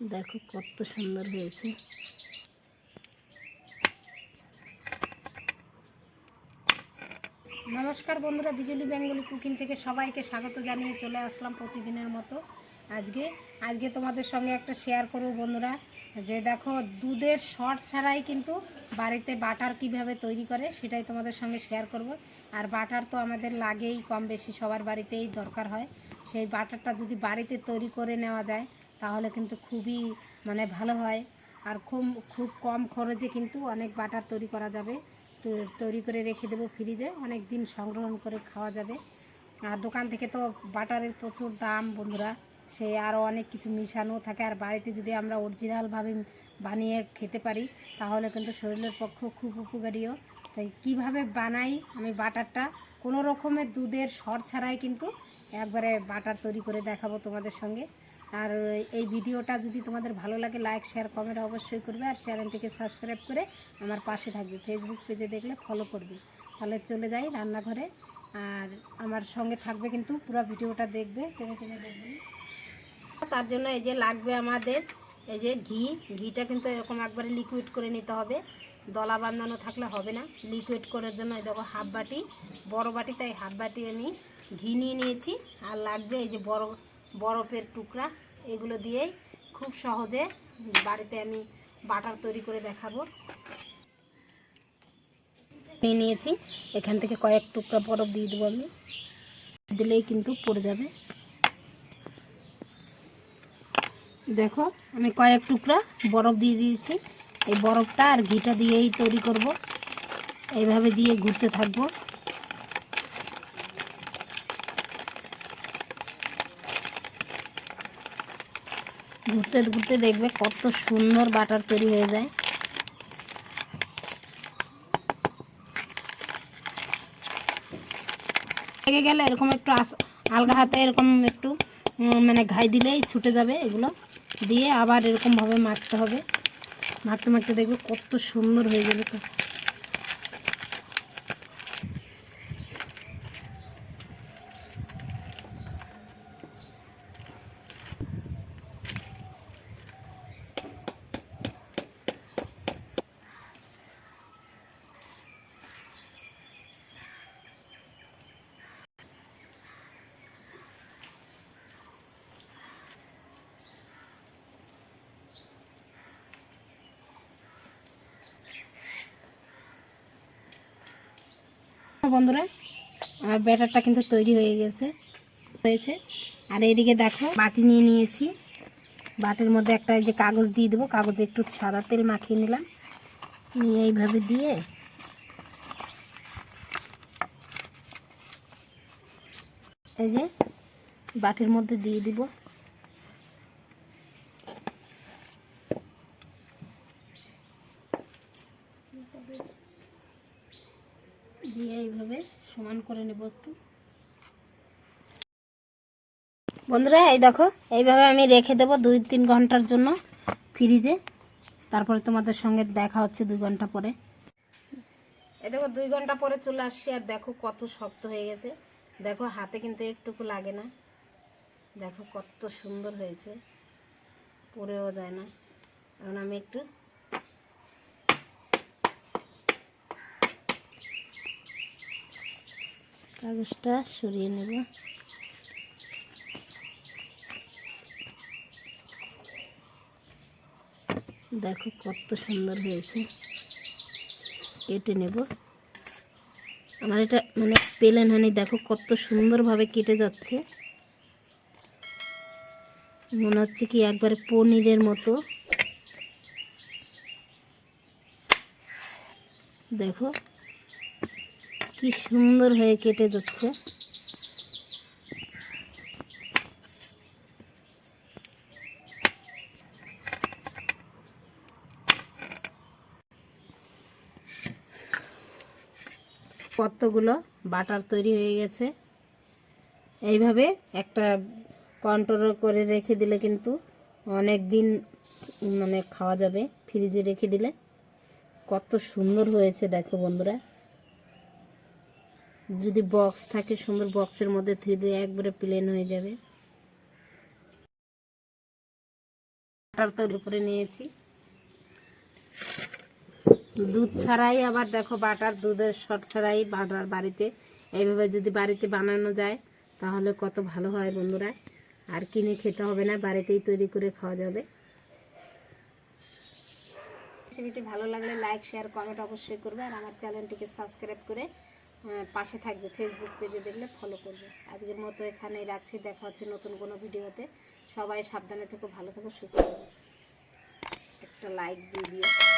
দেখো কত সুন্দর হয়েছে। নমস্কার বন্ধুরা, বিজলি বেঙ্গলি কুকিং থেকে সবাইকে স্বাগত জানিয়ে চলে আসলাম প্রতিদিনের মতো। আজকে আজকে তোমাদের সঙ্গে একটা শেয়ার করব বন্ধুরা। যে দেখো, দুধের শর্ট ছাড়াই কিন্তু বাড়িতে বাটার কীভাবে তৈরি করে সেটাই তোমাদের সঙ্গে শেয়ার করব। আর বাটার তো আমাদের লাগেই, কম বেশি সবার বাড়িতেই দরকার হয়। সেই বাটারটা যদি বাড়িতে তৈরি করে নেওয়া যায় তাহলে কিন্তু খুবই মানে ভালো হয়। আর খুব খুব কম খরচে কিন্তু অনেক বাটার তৈরি করা যাবে। তৈরি করে রেখে দেবো ফ্রিজে অনেক দিন সংগ্রহণ করে খাওয়া যাবে। আর দোকান থেকে তো বাটারের প্রচুর দাম, বন্ধুরা। সে আরও অনেক কিছু মিশানো থাকে। আর বাড়িতে যদি আমরা অরিজিনালভাবে বানিয়ে খেতে পারি, তাহলে কিন্তু শরীরের পক্ষে খুব উপকারীও। তাই কীভাবে বানাই আমি বাটারটা, কোনো রকমের দুধের সর ছাড়াই কিন্তু একবারে বাটার তৈরি করে দেখাবো তোমাদের সঙ্গে। আর এই ভিডিওটা যদি তোমাদের ভালো লাগে লাইক শেয়ার কমেন্ট অবশ্যই করবে আর চ্যানেলটিকে সাবস্ক্রাইব করে আমার পাশে থাকবে। ফেসবুক পেজে দেখলে ফলো করবে। তাহলে চলে যাই রান্নাঘরে। আর আমার সঙ্গে থাকবে কিন্তু পুরো ভিডিওটা দেখবে। তার জন্য এই যে লাগবে আমাদের এই যে ঘি। ঘিটা কিন্তু এরকম একবারে লিকুইড করে নিতে হবে। দলা বাঁধানো থাকলে হবে না। লিকুইড করার জন্য এই দেখো হাফ বাটি, বড় বাটি, তাই হাফ বাটি আমি ঘি নিয়ে নিয়েছি। আর লাগবে এই যে বড় বরফের টুকরা, এগুলো দিয়েই খুব সহজে বাড়িতে আমি বাটার তৈরি করে দেখাবো। নিয়ে নিয়েছি। এখান থেকে কয়েক টুকরা বরফ দিয়ে দেবো আমি। দিলেই কিন্তু পড়ে যাবে। দেখো, আমি কয়েক টুকরা বরফ দিয়ে দিয়েছি। এই বরফটা আর ঘিটা দিয়েই তৈরি করব। এইভাবে দিয়ে ঘুরতে থাকব। ঘুরতে ঘুরতে দেখবে কত সুন্দর বাটার তৈরি হয়ে যায়। লেগে গেলে এরকম একটু আলগা হাতে এরকম একটু মানে ঘাই দিলেই ছুটে যাবে এগুলো। দিয়ে আবার এরকমভাবে মাখতে হবে। মাখতে মাখতে দেখবে কত সুন্দর হয়ে যাবে। বন্ধুরা। আমার ব্যাটারটা কিন্তু তৈরি হয়ে গেছে, হয়েছে। আর এইদিকে দেখো, বাটি নিয়ে নিয়েছি। বাটির মধ্যে একটা যে কাগজ দিয়ে দেবো, কাগজে একটু সাদা তেল মাখিয়ে নিলাম। নিয়ে এইভাবে দিয়ে এই যে বাটির মধ্যে দিয়ে দিব দিয়ে এইভাবে সমান করে নেব একটু। বন্ধুরা, এই দেখো, এইভাবে আমি রেখে দেবো দুই তিন ঘণ্টার জন্য ফ্রিজে। তারপরে তোমাদের সঙ্গে দেখা হচ্ছে দুই ঘণ্টা পরে। এই দেখো, দুই ঘণ্টা পরে চলে আসছি, আর দেখো কত শক্ত হয়ে গেছে। দেখো, হাতে কিন্তু একটুকু লাগে না। দেখো কত সুন্দর হয়েছে। পরেও যায় না। এখন আমি একটু কাগজটা সরিয়ে নেব। দেখো কত সুন্দর হয়েছে। কেটে নেব। আমার এটা মানে পেলেন হানি দেখো কত সুন্দরভাবে কেটে যাচ্ছে। মনে হচ্ছে কি একবারে পনিরের মতো। দেখো কি সুন্দর হয়ে কেটে যাচ্ছে। কতগুলো বাটার তৈরি হয়ে গেছে। এইভাবে একটা কন্ট্রোল করে রেখে দিলে কিন্তু অনেক দিন মানে খাওয়া যাবে। ফ্রিজে রেখে দিলে কত সুন্দর হয়েছে দেখো বন্ধুরা। যদি বক্স থাকে সুন্দর বক্সের মধ্যে থুই দিয়ে একবারে প্লেন হয়ে যাবে। বাটার তৈরি করে নিয়েছি। দুধ ছাড়াই আবার দেখো বাটার, দুধের শর্ট ছাড়াই বাটার বাড়িতে। এইভাবে যদি বাড়িতে বানানো যায়, তাহলে কত ভালো হয় বন্ধুরা। আর কিনে খেতে হবে না, বাড়িতেই তৈরি করে খাওয়া যাবে। রেসিপিটি ভালো লাগলে লাইক শেয়ার কমেন্ট অবশ্যই করবে। আর আমার চ্যানেলটিকে সাবস্ক্রাইব করে পাশে থাকবে ফেসবুক পেজে দেখলে ফলো করবে। আজকের মতো এখানেই রাখছি, দেখা হচ্ছে নতুন কোনো ভিডিওতে। সবাই সাবধানে থেকো, ভালো থেকো, সুস্থ থেকো। একটা লাইক দিয়ে দিও।